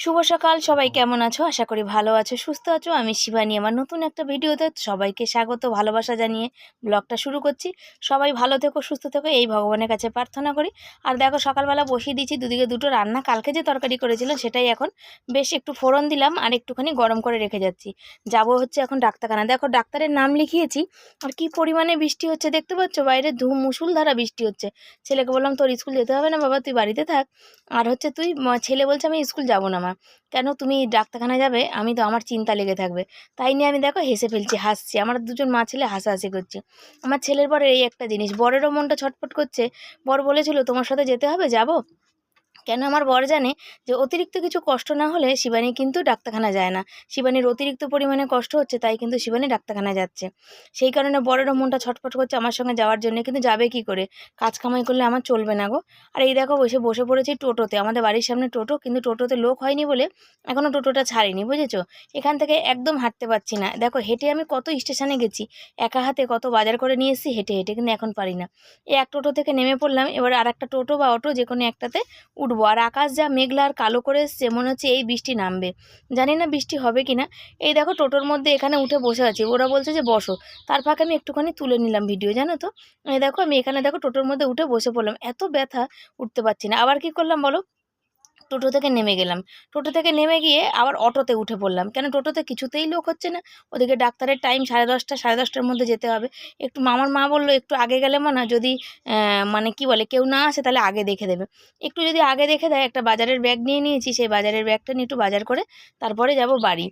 শুভ সকাল, সবাই কেমন আছো? আশা করি ভালো আছো, সুস্থ আছো। আমি শিবানী, আমার নতুন একটা ভিডিওতে সবাইকে স্বাগত, ভালোবাসা জানিয়ে ব্লগটা শুরু করছি। সবাই ভালো থেকো, সুস্থ থেকো, এই ভগবানের কাছে প্রার্থনা করি। আর দেখো, সকালবেলা বসিয়ে দিয়েছি, দুদিকে দুটো রান্না, কালকে যে তরকারি করেছিলাম সেটাই এখন বেশ একটু ফোড়ন দিলাম আর একটুখানি গরম করে রেখে যাচ্ছি। যাব হচ্ছে এখন ডাক্তারখানা দেখো, ডাক্তারের নাম লিখিয়েছি, আর কি পরিমাণে বৃষ্টি হচ্ছে দেখতে পাচ্ছ? বাইরে ধু ধুম মুসুলধারা বৃষ্টি হচ্ছে। ছেলেকে বললাম, তোর স্কুল যেতে হবে না বাবা, তুই বাড়িতে থাক। আর হচ্ছে, তুই ছেলে বলছে, আমি স্কুল যাব না মা কেন তুমি ডাক্তারখানায় যাবে? আমি তো আমার চিন্তা লেগে থাকবে। তাই নিয়ে আমি দেখো হেসে ফেলছি, হাসছি। আমার দুজন মা ছেলে হাসাহাসি করছে। আমার ছেলের পরে এই একটা জিনিস, বরেরও মনটা ছটফট করছে। বর বলেছিল, তোমার সাথে যেতে হবে? যাব? কেন আমার বর জানে যে অতিরিক্ত কিছু কষ্ট না হলে শিবানী কিন্তু ডাক্তারখানা যায় না। শিবানীর অতিরিক্ত পরিমাণে কষ্ট হচ্ছে, তাই কিন্তু শিবানী ডাক্তারখানা যাচ্ছে। সেই কারণে বরেরও মনটা ছটফট করছে আমার সঙ্গে যাওয়ার জন্য, কিন্তু যাবে কি করে? কাজ কামাই করলে আমার চলবে না গো। আর এই দেখো বসে বসে পড়েছি টোটোতে। আমাদের বাড়ির সামনে টোটো, কিন্তু টোটোতে লোক হয়নি বলে এখনও টোটোটা ছাড়িনি, বুঝেছ? এখান থেকে একদম হাঁটতে পারছি না। দেখো, হেঁটে আমি কত স্টেশনে গেছি। একা হাতে কত বাজার করে নিয়ে এসেছি, হেঁটে হেঁটে কিন্তু এখন পারি না। এই এক টোটো থেকে নেমে পড়লাম। এবার আর একটা টোটো বা অটো যে কোনো একটাতে উঠবো আর আকাশ যা মেঘলা আর কালো করে এসছে, মনে হচ্ছে এই বৃষ্টি নামবে। জানি না বৃষ্টি হবে কি না এই দেখো টোটোর মধ্যে এখানে উঠে বসে আছি। ওরা বলছে যে বসো। তার ফাঁকে আমি একটুখানি তুলে নিলাম ভিডিও, জানো তো? এই দেখো আমি এখানে দেখো টোটোর মধ্যে উঠে বসে পড়লাম। এত ব্যথা, উঠতে পারছি না। আবার কি করলাম বলো? টোটো থেকে নেমে গেলাম। টোটো থেকে নেমে গিয়ে আবার অটোতে উঠে পড়লাম। কেন টোটোতে কিছুতেই লোক হচ্ছে না। ওদিকে ডাক্তারের টাইম সাড়ে দশটা, সাড়ে দশটার মধ্যে যেতে হবে। একটু মামার মা বলল, একটু আগে গেলে মনে হয় যদি মানে কি বলে, কেউ না আসে তাহলে আগে দেখে দেবে। একটু যদি আগে দেখে দেয়, একটা বাজারের ব্যাগ নিয়ে নিয়েছি। সেই বাজারের ব্যাগটা নিয়ে একটু বাজার করে তারপরে যাব বাড়ি।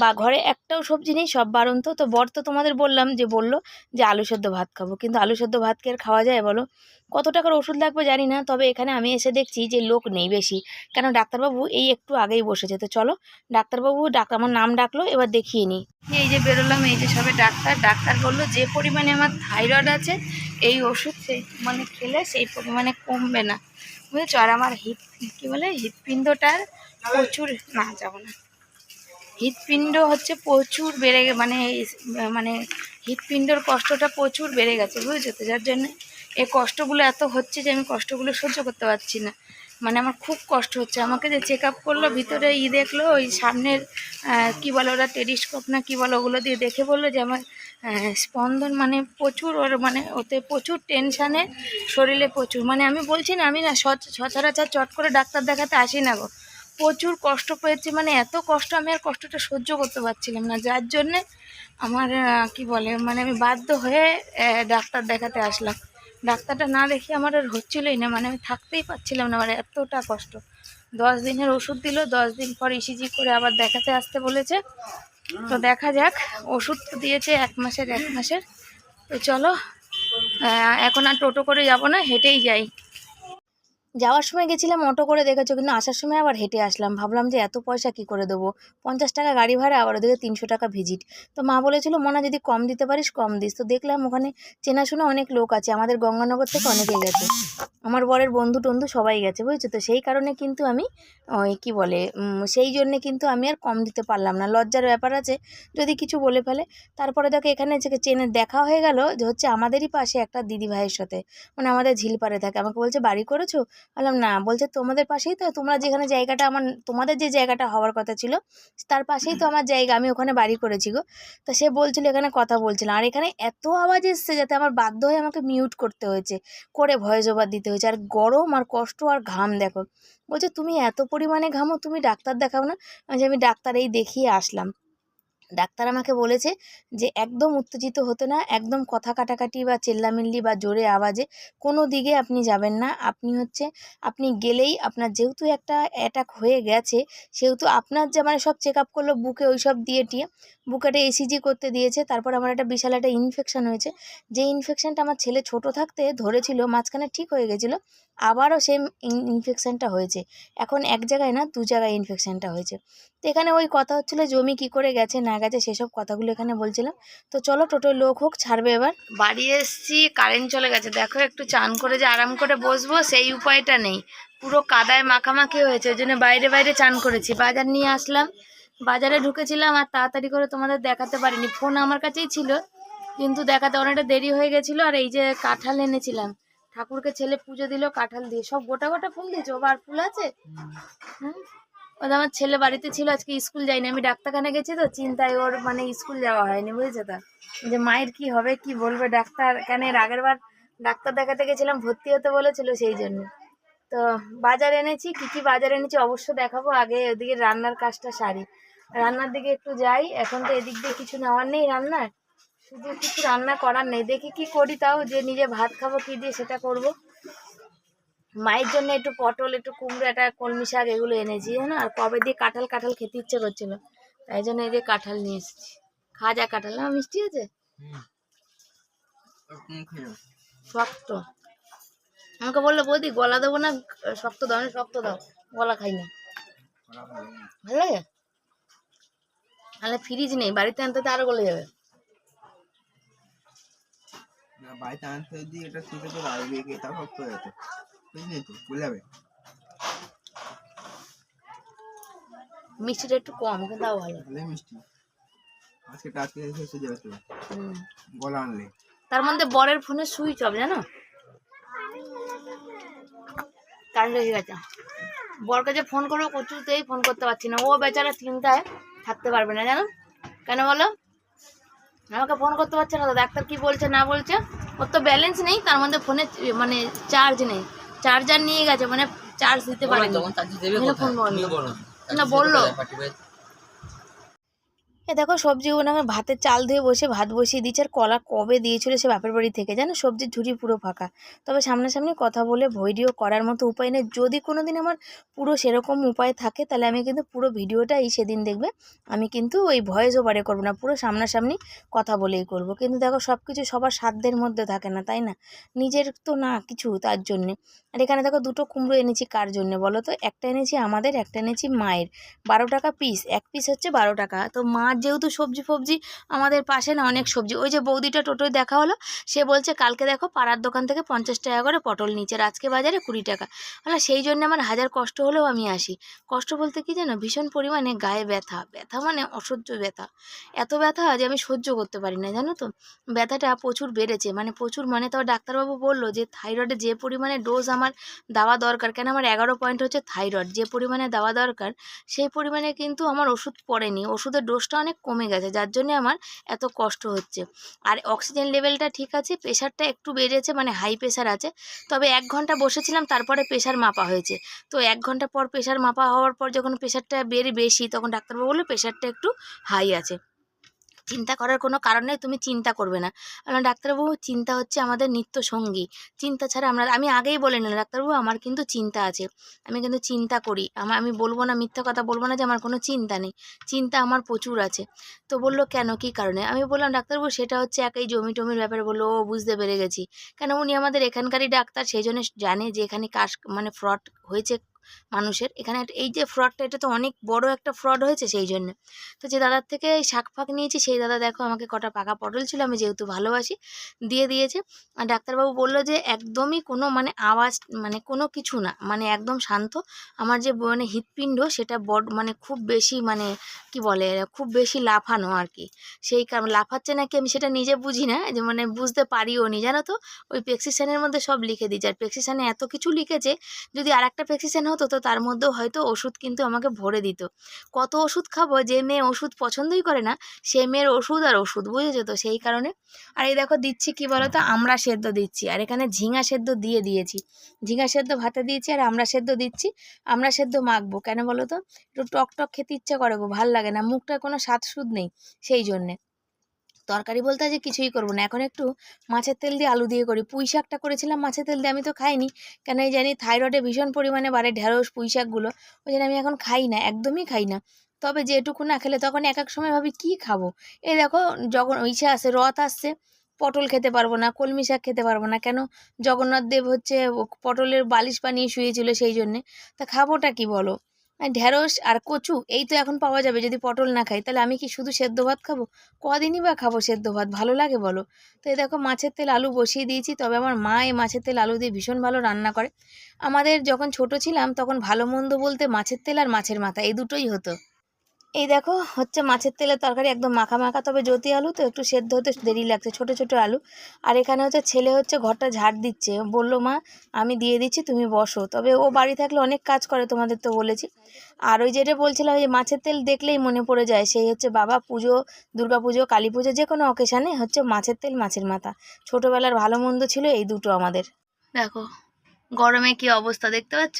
বা ঘরে একটাও সবজি নেই, সব বারন্ত তো বর তো তোমাদের বললাম যে, বলল যে, আলু সেদ্ধ ভাত খাব। কিন্তু আলু সেদ্ধ ভাত কি আর খাওয়া যায় বলো? কত টাকার ওষুধ লাগবে জানি না। তবে এখানে আমি এসে দেখছি যে, লোক নেই বেশি। ডাক্তারবাবু? এই একটু আগেই বসেছে। তো চলো, ডাক্তারবাবু ডাক, আমার নাম ডাকলো, এবার দেখিয়ে নিই। এই যে বেরোলাম, এই যে সবে ডাক্তার ডাক্তার বলল, যে পরিমাণে আমার থাইরয়েড আছে, এই ওষুধ সেই মানে খেলে সেই পরিমাণে কমবে না। বুঝেছ? আর আমার হিপ কী বলে, হৃৎপিণ্ডটার প্রচুর, না, যাব না। হৃৎপিণ্ড হচ্ছে প্রচুর বেড়ে মানে মানে হৃৎপিণ্ডর কষ্টটা প্রচুর বেড়ে গেছে, বুঝেছ? তো যার জন্য এই কষ্টগুলো এত হচ্ছে যে আমি কষ্টগুলো সহ্য করতে পারছি না। মানে আমার খুব কষ্ট হচ্ছে। আমাকে যে চেক আপ করল, ভিতরে ই দেখল, ওই সামনের কি বলে ওরা টেলিস্কোপ না কি বলো ওগুলো দিয়ে দেখে বলল যে আমার স্পন্দন মানে প্রচুর ওর মানে ওতে প্রচুর টেনশানে শরীরে প্রচুর। মানে আমি বলছি না, আমি না সচ- সচরাচর চট করে ডাক্তার দেখাতে আসি না গো। প্রচুর কষ্ট পেয়েছি মানে এত কষ্ট আমি আর কষ্টটা সহ্য করতে পারছিলাম না। যার জন্যে আমার কি বলে মানে আমি বাধ্য হয়ে ডাক্তার দেখাতে আসলাম। ডাক্তারটা না দেখে আমার আর হচ্ছিলোই না মানে আমি থাকতেই পারছিলাম না মানে এতটা কষ্ট। দশ দিনের ওষুধ দিল, দশ দিন পর ইসিজি করে আবার দেখাতে আসতে বলেছে। তো দেখা যাক, ওষুধ তো দিয়েছে এক মাসের এক মাসের। তো চলো এখন আর টোটো করে যাব না, হেঁটেই যাই। যাওয়ার সময় গেছিলাম অটো করে দেখেছ কিন্তু আসার সময় আবার হেঁটে আসলাম। ভাবলাম যে এত পয়সা কি করে দেবো? পঞ্চাশ টাকা গাড়ি ভাড়া, আবার ওদিকে তিনশো টাকা ভিজিট তো মা বলেছিল, মনা, যদি কম দিতে পারিস, কম দিস। তো দেখলাম ওখানে চেনাশোনা অনেক লোক আছে। আমাদের গঙ্গানগর থেকে অনেকে গেছে। আমার বরের বন্ধু টন্ধু সবাই গেছে, বুঝছ? তো সেই কারণে কিন্তু আমি ওই কী বলে সেই জন্যে কিন্তু আমি আর কম দিতে পারলাম না। লজ্জার ব্যাপার আছে, যদি কিছু বলে ফেলে। তারপরে দেখো, এখানে চেনে, দেখা হয়ে গেল যে হচ্ছে আমাদেরই পাশে একটা দিদি ভাইয়ের সাথে। মানে আমাদের ঝিলপাড়ে থাকে। আমাকে বলছে, বাড়ি করেছ? বললাম না বলছে তোমাদের পাশেই তো তোমরা যেখানে জায়গাটা আমার তোমাদের যে জায়গাটা হওয়ার কথা ছিল তার পাশেই তো আমার জায়গা আমি ওখানে বাড়ি করেছি গো। তা সে বলছিল এখানে কথা বলছিলাম আর এখানে এত আওয়াজ এসছে যাতে আমার বাধ্য হয়ে আমাকে মিউট করতে হয়েছে করে ভয়েস ওভার দিতে হয়েছে। আর গরম আর কষ্ট আর ঘাম দেখো। বলছে তুমি এত পরিমাণে ঘামো তুমি ডাক্তার দেখাও না? আমি বলছি, আমি ডাক্তার এই দেখিয়ে আসলাম। ডাক্তার আমাকে বলেছে যে, একদম উত্তেজিত হতে না, একদম কথা কাটাকাটি বা চেল্লামিল্লি বা জোরে আওয়াজে কোনো দিকে আপনি যাবেন না। আপনি হচ্ছে, আপনি গেলেই আপনার যেহেতু একটা অ্যাটাক হয়ে গেছে, সেহেতু আপনার যে মানে সব চেক আপ করল, বুকে ওই সব দিয়ে টিয়ে বুকে একটা এসিজি করতে দিয়েছে, তারপর আমার একটা বিশাল একটা ইনফেকশান হয়েছে। যে ইনফেকশনটা আমার ছেলে ছোট থাকতে ধরেছিল, মাঝখানে ঠিক হয়ে গেছিল, আবারও সেম ইনফেকশানটা হয়েছে। এখন এক জায়গায় না, দু জায়গায় ইনফেকশানটা হয়েছে। তো এখানে ওই কথা হচ্ছিল, জমি কি করে গেছে, না গেছে, সেসব কথাগুলো এখানে বলছিলাম। তো চলো টোটোয় লোক হোক, ছাড়বে এবার। বাড়ি এসছি কারেন্ট চলে গেছে। দেখো, একটু চান করে যে আরাম করে বসবো, সেই উপায়টা নেই। পুরো কাদায় মাখামাখি হয়েছে, ওই জন্য বাইরে বাইরে চান করেছি। বাজার নিয়ে আসলাম। বাজারে ঢুকেছিলাম আর তাড়াতাড়ি করে তোমাদের দেখাতে পারিনি। ফোন আমার কাছেই ছিল, কিন্তু দেখাতে অনেকটা দেরি হয়ে গেছিল আর এই যে কাঁঠাল এনেছিলাম। ঠাকুরকে ছেলে পুজো দিল, কাঁঠাল দিয়ে সব গোটা গোটা ফুল দিয়েছ আর ফুল আছে? ওই আমার ছেলে বাড়িতে ছিল, আজকে স্কুল যায়নি। আমি ডাক্তারখানা গেছি তো, চিন্তায় ওর মানে স্কুল যাওয়া হয়নি, বুঝেছ তো? যে মায়ের কি হবে, কি বলবে ডাক্তার কেন এর আগের বার ডাক্তার দেখাতে গেছিলাম, ভর্তি হতে বলেছিল সেই জন্য। তো বাজার এনেছি, কি কি বাজার এনেছি অবশ্য দেখাবো, আগে ওদিকে রান্নার কাজটা সারি। রান্নার দিকে একটু যাই। এখন তো এদিক দিয়ে কিছু নেওয়ার নেই রান্নার। শুধু কিছু রান্না করার নেই। দেখি কি করি তাও যে নিজে ভাত খাব কি দিয়ে সেটা করব। মায়ের জন্য একটু পটল একটু কুমড়ো একটা কলমি শাক এগুলো এনেছি হ্যাঁ আর কবে দিয়ে কাঁঠাল কাঁঠাল খেতে ইচ্ছে করছিল। তাই জন্য এই যে কাঁঠাল নিয়ে এসেছি। খাজা কাঁঠাল না মিষ্টি আছে? শক্ত। আমাকে বলল বৌদি গলা দেবো না? শক্ত দাও না শক্ত দাও। গলা খাই না ভালো লাগে? তাহলে ফ্রিজ নেই বাড়িতে আনতে তো আরও গলে যাবে। না বাড়িতে আনতে যদি এটা শুকে তো লাগবে কি তা শক্ত হয়ে যেত। বুঝলি তো? ভুলে যাবে মিষ্টিটা একটু কম কিন্তু তাও ভালো। তাহলে মিষ্টি। আজকে শেষ হয়ে যাবে তো। গলা আনলে। তার মধ্যে বরের ফোনে সুইচ অফ জানো? কারেন্ট হয়ে গেছে। বরকে যে ফোন করব কচুতেই ফোন করতে পারছি না। ও বেচারা চিন্তায় থাকতে পারবে না জানো? কেন বলো? আমাকে ফোন করতে পারছে না তো ডাক্তার কি বলছে না বলছে? ওর তো ব্যালেন্স নেই তার মধ্যে ফোনে মানে চার্জ নেই। চার্জার নিয়ে গেছে মানে চার্জ দিতে ফোন বন্ধ না বলল। এ দেখো সবজি ওনাকে ভাতের চাল ধুয়ে বসে, ভাত বসিয়ে দিচ্ছে আর কলা কবে দিয়েছিল সে বাপের বাড়ি থেকে? জানো, সবজির ঝুড়ি পুরো ফাঁকা। তবে সামনাসামনি কথা বলে ভিডিও করার মতো উপায় নেই। যদি কোনো দিন আমার পুরো সেরকম উপায় থাকে, তাহলে আমি কিন্তু পুরো ভিডিওটাই সেদিন দেখবে। আমি কিন্তু ওই ভয়েস ওভারে করব না, পুরো সামনাসামনি কথা বলেই করব। কিন্তু দেখো সব কিছু সবার সাধ্যের মধ্যে থাকে না, তাই না? নিজের তো না কিছু তার জন্যে। আর এখানে দেখো, দুটো কুমড়ো এনেছি কার জন্যে বলো তো? একটা এনেছি আমাদের, একটা এনেছি মায়ের। বারো টাকা পিস এক পিস হচ্ছে বারো টাকা। তো মার যেহেতু সবজি ফবজি আমাদের পাশে না অনেক সবজি। ওই যে বৌদিটা টোটোয় দেখা হলো, সে বলছে, কালকে দেখো পাড়ার দোকান থেকে পঞ্চাশ টাকা করে পটল নিচে আজকে বাজারে কুড়ি টাকা। বলে, সেই জন্য আমার হাজার কষ্ট হলেও আমি আসি। কষ্ট বলতে কি জানো? ভীষণ পরিমাণে গায়ে ব্যথা। ব্যথা মানে অসহ্য ব্যথা। এত ব্যথা যে আমি সহ্য করতে পারি না, জানো তো? ব্যথাটা প্রচুর বেড়েছে। মানে প্রচুর মানে তো ডাক্তারবাবু বলল যে, থাইরয়েডে যে পরিমাণে ডোজ আমার দেওয়া দরকার, কেন আমার এগারো পয়েন্ট হচ্ছে থাইরয়েড। যে পরিমাণে দেওয়া দরকার, সেই পরিমাণে কিন্তু আমার ওষুধ পড়েনি। ওষুধের ডোজটা অনেক কমে গেছে, যার জন্যে আমার এত কষ্ট হচ্ছে। আর অক্সিজেন লেভেলটা ঠিক আছে প্রেশারটা একটু বেড়েছে মানে হাই প্রেশার আছে, তবে এক ঘণ্টা বসেছিলাম, তারপরে প্রেশার মাপা হয়েছে। তো এক ঘণ্টা পর প্রেশার মাপা হওয়ার পর যখন প্রেশারটা বেড়ে বেশি, তখন ডাক্তারবাবু বলল প্রেশারটা একটু হাই আছে। চিন্তা করার কোনো কারণ নেই, তুমি চিন্তা করবে না। আমার ডাক্তারবাবু, চিন্তা হচ্ছে আমাদের নিত্য সঙ্গী। চিন্তা ছাড়া আমরা, আমি আগেই বলে নিলাম, ডাক্তারবাবু, আমার কিন্তু চিন্তা আছে। আমি কিন্তু চিন্তা করি। আমার আমি বলব না, মিথ্যা কথা বলব না যে আমার কোনো চিন্তা নেই। চিন্তা আমার প্রচুর আছে। তো বলল, কেন? কী কারণে? আমি বললাম, ডাক্তারবাবু, সেটা হচ্ছে এক এই জমি টমির ব্যাপারে বলল, ও বুঝতে পেরে গেছি। কেন? উনি আমাদের এখানকারই ডাক্তার, সেই জন্য জানে যে এখানে কাজ মানে ফ্রড হয়েছে মানুষের। এখানে এই যে ফ্রডটা এটা তো অনেক বড় একটা ফ্রড হয়েছে সেই জন্য তো যে দাদার থেকে শাক ফাক নিয়েছি, সেই দাদা দেখো আমাকে কটা পাকা পটল ছিল, আমি যেহেতু ভালোবাসি, দিয়ে দিয়েছে। আর ডাক্তারবাবু বলল যে একদমই কোনো মানে আওয়াজ মানে কোনো কিছু না মানে একদম শান্ত। আমার যে মানে হৃৎপিণ্ড, সেটা বড মানে খুব বেশি মানে কি বলে, খুব বেশি লাফানো আর কি। সেই কারণ লাফাচ্ছে নাকি আমি সেটা নিজে বুঝি না, যে মানে বুঝতে পারিও নি। জানো তো? ওই প্রেসক্রিপশানের মধ্যে সব লিখে দিয়েছে। আর প্রেসক্রিপশানে এত কিছু লিখেছে, যদি আর একটা প্রেসক্রিপশান হতো তো তার মধ্যেও হয়তো ওষুধ কিন্তু আমাকে ভরে দিত। কত ওষুধ খাব? যে মেয়ে ওষুধ পছন্দই করে না, সে মেয়ের ওষুধ আর ওষুধ, বুঝেছ তো? সেই কারণে। আর এই দেখো, দিচ্ছি কি বলো তো আমরা সেদ্ধ দিচ্ছি। আর এখানে ঝিঙা সেদ্ধ দিয়ে দিয়েছি। ঝিঙা সেদ্ধ ভাতে দিয়েছি আর আমরা সেদ্ধ দিচ্ছি। আমরা সেদ্ধ মাখবো। কেন বলো তো একটু টক টক খেতে ইচ্ছা করে ভালো লাগে না। মুখটার কোনো স্বাদ সুদ নেই সেই জন্যে। তরকারি বলতে আজ কিছুই করব না। এখন একটু মাছের তেল দিয়ে আলু দিয়ে করি। পুঁই শাকটা করেছিলাম, মাছের তেল দিয়ে আমি তো খাইনি। কেন এই জানি থাইরয়েডে ভীষণ পরিমাণে বাড়ে ঢেঁড়স, পুঁই শাকগুলো। ওই জন্য আমি এখন খাই না, একদমই খাই না। তবে যেটুকু না খেলে তখন এক এক সময় ভাবি, কী খাব? এই দেখো যখন ইসে আসে, রথ আসছে, পটল খেতে পারব না, কলমি শাক খেতে পারব না। কেন জগন্নাথ দেব হচ্ছে পটলের বালিশ বানিয়ে শুয়েছিল সেই জন্যে। তা খাবোটা কি বলো? ঢ্যাঁড়স আর কচু, এই তো এখন পাওয়া যাবে। যদি পটল না খাই, তাহলে আমি কি শুধু সেদ্ধ ভাত খাব? কদিনই বা খাব সেদ্ধ ভাত? ভালো লাগে বলো। তো এই দেখো, মাছের তেল আলু বসিয়ে দিয়েছি। তবে আমার মা এই মাছের তেল আলু দিয়ে ভীষণ ভালো রান্না করে। আমাদের যখন ছোট ছিলাম, তখন ভালো মন্দ বলতে মাছের তেল আর মাছের মাথা, এই দুটোই হতো। এই দেখো, হচ্ছে মাছের তেলের তরকারি একদম মাখা মাখা, তবে জ্যোতি আলু তো একটু সেদ্ধ হতে দেরি লাগছে, ছোট ছোট আলু। আর এখানে হচ্ছে ছেলে হচ্ছে ঘরটা ঝাড় দিচ্ছে। বলল, মা, আমি দিয়ে দিচ্ছি, তুমি বসো। তবে ও বাড়ি থাকলে অনেক কাজ করে, তোমাদের তো বলেছি। আর ওই যেটা বলছিলাম যে মাছের তেল দেখলেই মনে পড়ে যায়, সেই হচ্ছে বাবা পুজো, দুর্গা পুজো, কালী পুজো, যে কোনো অকেশানে হচ্ছে মাছের তেল, মাছের মাথা। ছোটোবেলার ভালো মন্দ ছিল এই দুটো আমাদের। দেখো, গরমে কি অবস্থা দেখতে পাচ্ছ?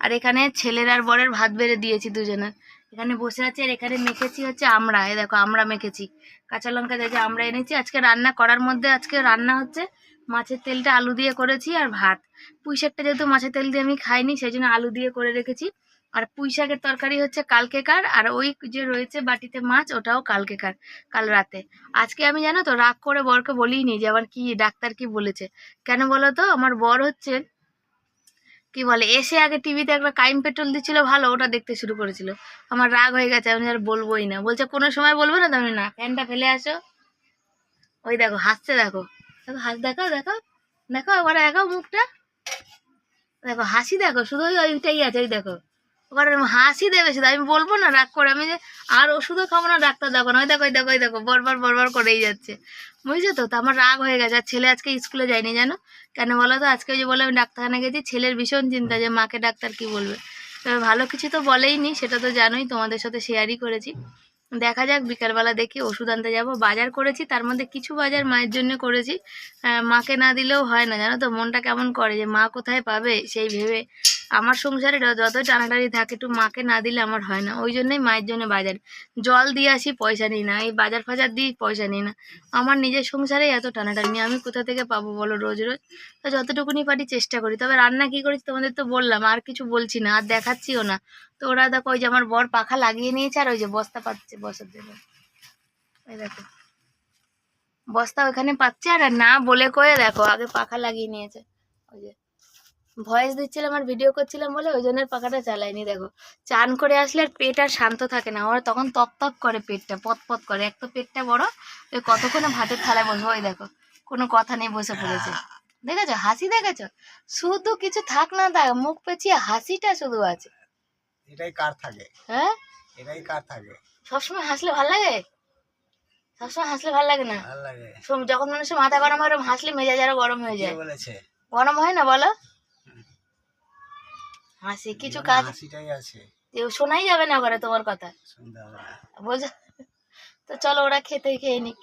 আর এখানে ছেলের আর বরের ভাত বেড়ে দিয়েছি দুজনের। এখানে বসে আছে আর এখানে মেখেছি হচ্ছে আমরা। এই দেখো, আমরা মেখেছি। কাঁচা লঙ্কা দেখে আমরা এনেছি, আজকে রান্না করার মধ্যে আজকে রান্না হচ্ছে মাছের তেলটা আলু দিয়ে করেছি আর ভাত। পুঁই শাকটা যেহেতু মাছের তেল দিয়ে আমি খাইনি, সেই জন্য আলু দিয়ে করে রেখেছি। আর পুঁই শাকের তরকারি হচ্ছে কালকেকার, আর ওই যে রয়েছে বাটিতে মাছ, ওটাও কালকেকার, কাল রাতে। আজকে আমি জানো তো রাগ করে বরকে বলিনি যে আমার কি ডাক্তার কি বলেছে। কেন বলো তো? আমার বর হচ্ছে কি বলে, এসে আগে টিভিতে একটা কাইম পেট্রোল দিচ্ছিল, ভালো, ওটা দেখতে শুরু করেছিল। আমার রাগ হয়ে গেছে, আমি আর বলবোই না। বলছে, কোনো সময় বলব না? তুমি না ফ্যানটা ফেলে আসো। ওই দেখো, হাসছে, দেখো। দেখো, হাস দেখো দেখো দেখো এবারে দেখো মুখটা। দেখো, হাসি, দেখো, শুধু ওই, ওইটাই আছে, ওই দেখো। ওখানে হাসি দেবে শুধু আমি বলব না, রাগ করে, আমি যে আর ওষুধও খাব না, ডাক্তার দেখো না দেখো, ওই দেখো ওই দেখো, বরবার বরবার করেই যাচ্ছে। বুঝছ তো? তো আমার রাগ হয়ে গেছে, আর ছেলে আজকে স্কুলে যায়নি জানো? কেন বলো তো? আজকে যে বলে আমি ডাক্তারখানা গেছি, ছেলের ভীষণ চিন্তা যে মাকে ডাক্তার কি বলবে? তবে ভালো কিছু তো বলেই নি সেটা তো জানোই, তোমাদের সাথে শেয়ারই করেছি। দেখা যাক, বিকালবেলা দেখি ওষুধ আনতে যাব। বাজার করেছি, তার মধ্যে কিছু বাজার মায়ের জন্য করেছি। মাকে না দিলেও হয় না, জানো তো? মনটা কেমন করে যে মা কোথায় পাবে সেই ভেবে। আমার সংসারে যত টানাটানি থাকে, একটু মাকে না দিলে আমার হয় না। ওই জন্যই মায়ের জন্য বাজার। জল দিয়ে আসি, পয়সা নিই না। এই বাজার ফাজার দিই, পয়সা নিই না। আমার নিজের সংসারে এত টানাটানি, আমি কোথা থেকে পাবো বলো রোজ রোজ? তো যতটুকুনি পারি চেষ্টা করি। তবে রান্না কি করেছি তোমাদের তো বললাম, আর কিছু বলছি না, আর দেখাচ্ছিও না। তো ওরা দেখো ওই যে আমার বর পাখা লাগিয়ে নিয়েছে আর ওই যে বস্তা পাচ্ছে বসার জন্য। এই দেখো। বস্তা ওখানে পাচ্ছে আর না বলে কয়ে দেখো, আগে পাখা লাগিয়ে নিয়েছে। ওই যে ভয়েস দিচ্ছিলাম আর ভিডিও করছিলাম বলে ওই জন্য পাখাটা চালাইনি দেখো। চান করে আসলে আর পেট আর শান্ত থাকে না। ওরা তখন তপ তপ করে পেটটা, পত পত করে। এক তো পেটটা বড়, ওই কতক্ষণে ভাতের থালায় বসবো, ওই দেখো। কোনো কথা নেই, বসে পড়েছে। দেখেছ? হাসি দেখেছ? শুধু কিছু থাক না থাক মুখ পেঁচিয়ে হাসিটা শুধু আছে। এটাই কার থাকে? হ্যাঁ? এটাই কার থাকে? সবসময় হাসলে ভালো লাগে? সবসময় হাসলে ভালো লাগে না? ভালো লাগে। যখন মানুষের মাথা গরম হয় হাসলে মেজাজ আরও গরম হয়ে কে যায়। বলেছে? গরম হয় না বলো? হাসি কিছু কাজ হাসিটাই আছে। কেউ শোনাই যাবে না ঘরে তোমার কথা। বোঝো তো চলো ওরা খেতে খেয়ে নিক।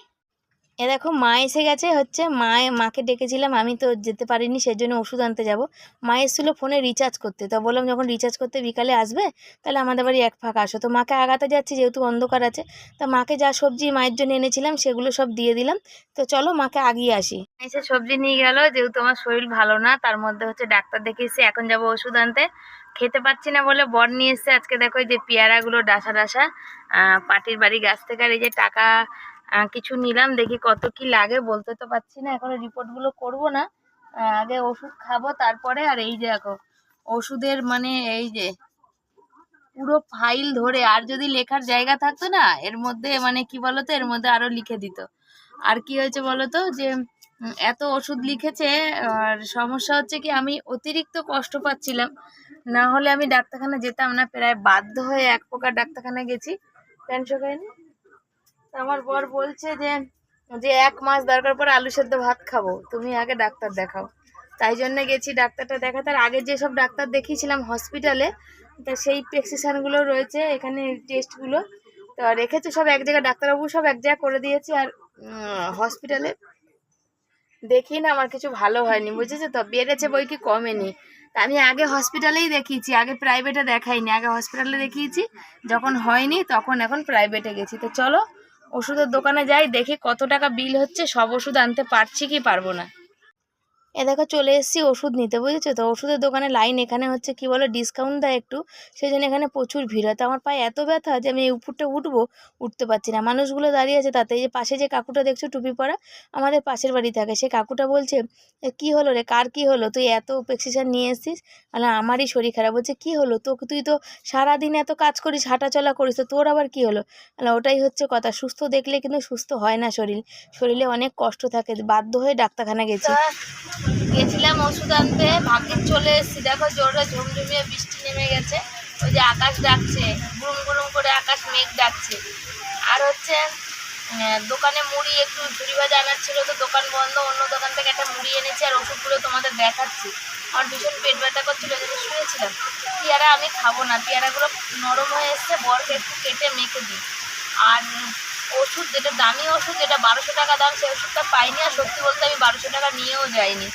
এ দেখো, মা এসে গেছে, হচ্ছে মা, মাকে ডেকেছিলাম, আমি তো যেতে পারিনি সেই জন্য ওষুধ আনতে যাব। মা এসেছিল ফোনে রিচার্জ করতে, তো বললাম যখন রিচার্জ করতে বিকালে আসবে, তাহলে আমাদের বাড়ি এক ফাঁকা আসো। তো মাকে আগাতে যাচ্ছি, যেহেতু অন্ধকার আছে, তা মাকে যা সবজি মায়ের জন্য এনেছিলাম, সেগুলো সব দিয়ে দিলাম। তো চলো মাকে আগিয়ে আসি। এসে সবজি নিয়ে গেল, যেহেতু আমার শরীর ভালো না, তার মধ্যে হচ্ছে ডাক্তার দেখিয়েছি, এখন যাব ওষুধ আনতে। খেতে পাচ্ছি না বলে বর নিয়ে এসছে, আজকে দেখো এই যে পেয়ারাগুলো ডাসা ডাসা পাটির বাড়ি গাছ থেকে, আর এই যে টাকা কিছু নিলাম, দেখি কত কি লাগে, বলতে তো পারছি না, এখনও রিপোর্টগুলো করব না। আগে ওষুধ খাব, তারপরে আর এই যে দেখো, ওষুধের মানে এই যে পুরো ফাইল ধরে, আর যদি লেখার জায়গা থাকতো না, এর মধ্যে মানে কি বলতো, এর মধ্যে আরও লিখে দিত। আর কি হয়েছে বলতো, যে এত ওষুধ লিখেছে, আর সমস্যা হচ্ছে কি, আমি অতিরিক্ত কষ্ট পাচ্ছিলাম। না হলে আমি ডাক্তারখানা যেতাম না, প্রায় বাধ্য হয়ে এক প্রকার ডাক্তারখানা গেছি। প্যান্ট আমার বর বলছে যে যে এক মাস দরকার পরে আলু সেদ্ধ ভাত খাব। তুমি আগে ডাক্তার দেখাও। তাই জন্য গেছি ডাক্তারটা দেখাতে। আর আগে যেসব ডাক্তার দেখিয়েছিলাম হসপিটালে তা সেই প্রেসক্রিপশানগুলো রয়েছে, এখানে টেস্টগুলো তো রেখেছে সব এক জায়গায়, ডাক্তারবাবু সব এক জায়গায় করে দিয়েছে। আর হসপিটালে দেখি না, আমার কিছু ভালো হয়নি। বুঝেছ তো? বেড়েছে বই কি কমেনি। তা আমি আগে হসপিটালেই দেখিয়েছি, আগে প্রাইভেটে দেখাইনি। আগে হসপিটালে দেখিয়েছি, যখন হয়নি তখন এখন প্রাইভেটে গেছি। তো চলো ওষুধের দোকানে যাই, দেখি কত টাকা বিল হচ্ছে, সব ওষুধ আনতে পারছি কি পারব না। এ দেখো চলে এসেছি ওষুধ নিতে বুঝেছ তো? ওষুধের দোকানে লাইন এখানে হচ্ছে কি বলো ডিসকাউন্ট দেয় একটু সেই জন্য এখানে প্রচুর ভিড় হয়। তো আমার পায়ে এত ব্যথা যে আমি এই উপরটা উঠবো উঠতে পারছি না। মানুষগুলো দাঁড়িয়ে আছে তাতে যে পাশে যে কাকুটা দেখছ টুপি পরা আমাদের পাশের বাড়ি থাকে। সে কাকুটা বলছে "এ, কি হলো রে? কার কি হলো? তুই এত প্রেসক্রিপশন নিয়ে এসেছিস? মানে আমারই শরীর খারাপ। বলছে কি হলো? তোকে তুই তো সারাদিন এত কাজ করিস হাঁটাচলা করিস তো তোর আবার কি হলো? মানে ওটাই হচ্ছে কথা। সুস্থ দেখলে কিন্তু সুস্থ হয় না শরীর। শরীরে অনেক কষ্ট থাকে। বাধ্য হয়ে ডাক্তারখানা গেছি। গেছিলাম ওষুধ আনতে ভাগ্যে চলে এসেছি। দেখো জোরে ঝুমঝুমিয়ে বৃষ্টি নেমে গেছে। ওই যে আকাশ ডাকছে, গুরুম গুরুম করে আকাশ মেঘ ডাকছে। আর হচ্ছে দোকানে মুড়ি একটু ঝুড়ি ভাজা আনার ছিল, তো দোকান বন্ধ, অন্য দোকান থেকে একটা মুড়ি এনেছি আর ওষুধগুলো তোমাদের দেখাচ্ছি। আমার ভীষণ পেট ব্যথা করছিল জন্য শুয়েছিলাম। পেয়ারা আমি খাব না, পেয়ারাগুলো নরম হয়ে এসছে, বরকে একটু কেটে মেখে দিই। আর ওষুধ, যেটা দামি ওষুধ, যেটা বারোশো টাকা দাম সেই ওষুধটা পাইনি আর সত্যি বলতে আমি বারোশো টাকা নিয়েও যাইনি।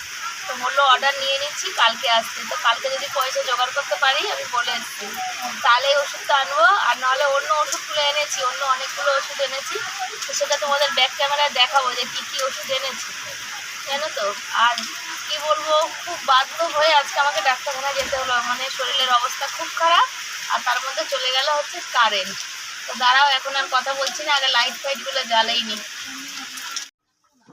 তো বলল অর্ডার নিয়ে নিচ্ছি, কালকে আসতে। তো কালকে যদি পয়সা জোগাড় করতে পারি, আমি বলে এসেছি। তাহলে এই ওষুধটা আনব, আর নাহলে অন্য ওষুধগুলো এনেছি, অন্য অনেকগুলো ওষুধ এনেছি। তো সেটা তোমাদের ব্যাক ক্যামেরায় দেখাবো যে কী কী ওষুধ এনেছি। জানো তো? আর কি বলব, খুব বাধ্য হয়ে আজকে আমাকে ডাক্তারখানায় যেতে হলো। মানে শরীরের অবস্থা খুব খারাপ, আর তার মধ্যে চলে গেল হচ্ছে কারেন্ট দাঁড়াও এখন আর কথা বলছি না আগে লাইট ফাইটগুলো জ্বালাইনি।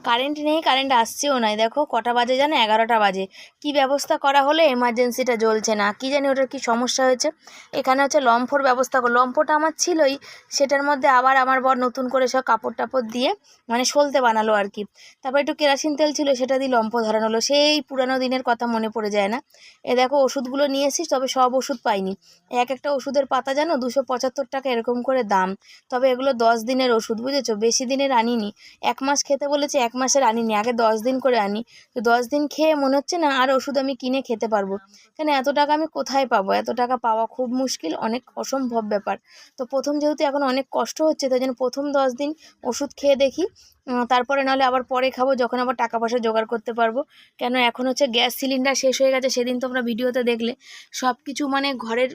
কারেন্ট নেই, কারেন্ট আসছেও নাই। দেখো, কটা বাজে জানো? এগারোটা বাজে। কি ব্যবস্থা করা হলে এমার্জেন্সিটা জ্বলছে না? কি জানি ওটার কি সমস্যা হয়েছে? এখানে হচ্ছে লম্ফোর ব্যবস্থা লম্ফোটা আমার ছিলই, সেটার মধ্যে আবার আমার বর নতুন করে সব কাপড় টাপড় দিয়ে মানে সলতে বানালো আর কি। তারপর একটু কেরাসিন তেল ছিল, সেটা দিয়ে লম্ফ ধরানো হলো। সেই পুরানো দিনের কথা মনে পড়ে যায় না। এ দেখো, ওষুধগুলো নিয়ে এসিস তবে সব ওষুধ পাইনি। এক একটা ওষুধের পাতা জানো, দুশো পঁচাত্তর টাকা এরকম করে দাম। তবে এগুলো দশ দিনের ওষুধ, বুঝেছ? বেশি দিনের আনিনি। এক মাস খেতে বলেছে, এক মাসের আনিনি, আগে দশ দিন করে আনি। তো দশ দিন খেয়ে মনে হচ্ছে না আর ওষুধ আমি কিনে খেতে পারব। কেন এত টাকা আমি কোথায় পাবো? এত টাকা পাওয়া খুব মুশকিল, অনেক অসম্ভব ব্যাপার। তো প্রথম যেহেতু এখন অনেক কষ্ট হচ্ছে, তাই জন্য প্রথম দশ দিন ওষুধ খেয়ে দেখি। তারপরে নাহলে আবার পরে খাব, যখন আবার টাকা পয়সা জোগাড় করতে পারব। কেন এখন হচ্ছে গ্যাস সিলিন্ডার শেষ হয়ে গেছে, সেদিন তোমরা ভিডিওতে দেখলে। সব কিছু মানে ঘরের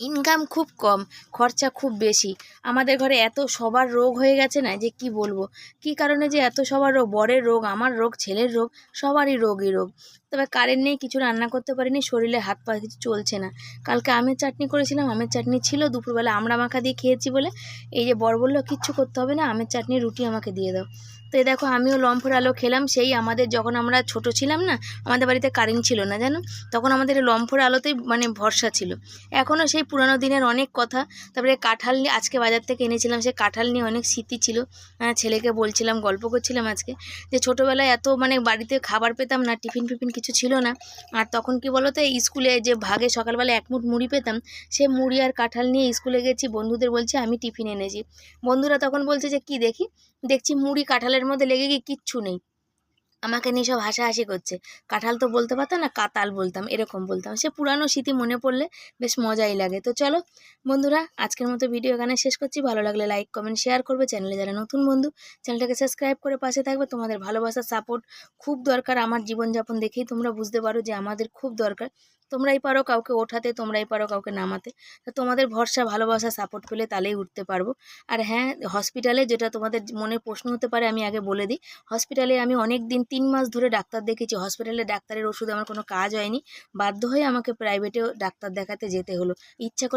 ইনকাম খুব কম, খরচা খুব বেশি। আমাদের ঘরে এত সবার রোগ হয়ে গেছে না যে কি বলব? কি কারণে যে এত সবার রোগ? বরের রোগ, আমার রোগ, ছেলের রোগ, সবারই রোগই রোগ। তবে কারেন্ট নেই, কিছু রান্না করতে পারিনি, শরীরে হাত পা কিছু চলছে না। কালকে আমের চাটনি করেছিলাম, আমের চাটনি ছিল, দুপুরবেলা আমরা মাখা দিয়ে খেয়েছি বলে। এই যে বর বলল, কিচ্ছু করতে হবে না, আমের চাটনি, রুটি আমাকে দিয়ে দাও। তো এই দেখো আমিও লম্ফর আলো খেলাম সেই আমাদের যখন আমরা ছোট ছিলাম না আমাদের বাড়িতে কারেন্ট ছিল না জানো? তখন আমাদের লম্ফর আলোতেই মানে ভরসা ছিল। এখনও সেই পুরানো দিনের অনেক কথা তারপরে কাঁঠাল নিয়ে আজকে বাজার থেকে এনেছিলাম সে কাঁঠাল নিয়ে অনেক স্মৃতি ছিল। হ্যাঁ, ছেলেকে বলছিলাম গল্প করছিলাম আজকে যে ছোটোবেলায় এত মানে বাড়িতে খাবার পেতাম না টিফিন ফিফিন কিছু ছিল না। আর তখন কি বলো তো স্কুলে যে ভাগে সকালবেলা এক মুঠ মুড়ি পেতাম সে মুড়ি আর কাঁঠাল নিয়ে স্কুলে গেছি বন্ধুদের বলছে আমি টিফিন এনেছি। বন্ধুরা তখন বলছে যে কি দেখি? দেখছি মুড়ি কাঁঠালের মধ্যে লেগে গিয়ে কিচ্ছু নেই। আমাকে নিয়ে সব হাসাহাসি করছে। কাঁঠাল তো বলতে পারতাম না, কাতাল বলতাম, এরকম বলতাম। সে পুরানো স্মৃতি মনে পড়লে বেশ মজাই লাগে। তো চলো বন্ধুরা, আজকের মতো ভিডিও এখানে শেষ করছি। ভালো লাগলে লাইক, কমেন্ট, শেয়ার করবে। চ্যানেলে যারা নতুন বন্ধু, চ্যানেলটাকে সাবস্ক্রাইব করে পাশে থাকবে। তোমাদের ভালোবাসা সাপোর্ট খুব দরকার। আমার জীবনযাপন দেখেই তোমরা বুঝতে পারো যে আমাদের খুব দরকার। তোমরাই পারো কাউকে ওঠাতে, তোমরাই পারো কাউকে নামাতে। তা তোমাদের ভরসা, ভালোবাসা সাপোর্ট পেলে তাহলেই উঠতে পারব। আর হ্যাঁ হসপিটালে যেটা তোমাদের মনে প্রশ্ন হতে পারে আমি আগে বলে দিই। হসপিটালে আমি অনেক দিন তিন মাস ধরে ডাক্তার দেখেছি হসপিটালে ডাক্তারের ওষুধ আমার কোনো কাজ হয়নি। বাধ্য হয়ে আমাকে প্রাইভেটেও ডাক্তার দেখাতে যেতে হলো। ইচ্ছা করে